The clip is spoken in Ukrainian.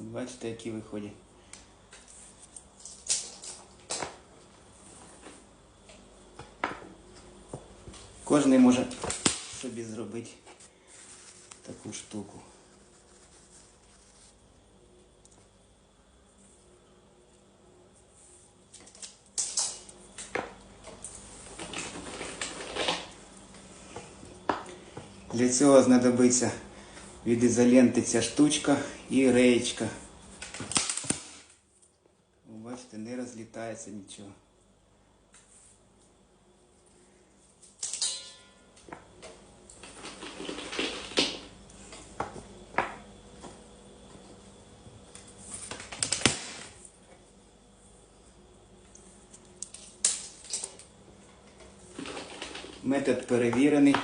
Бачите, які виходять. Кожен може собі зробити таку штуку. Для цього знадобиться від ізоленти ця штучка і реєчка. Бачите, не розлітається нічого. Метод перевірений.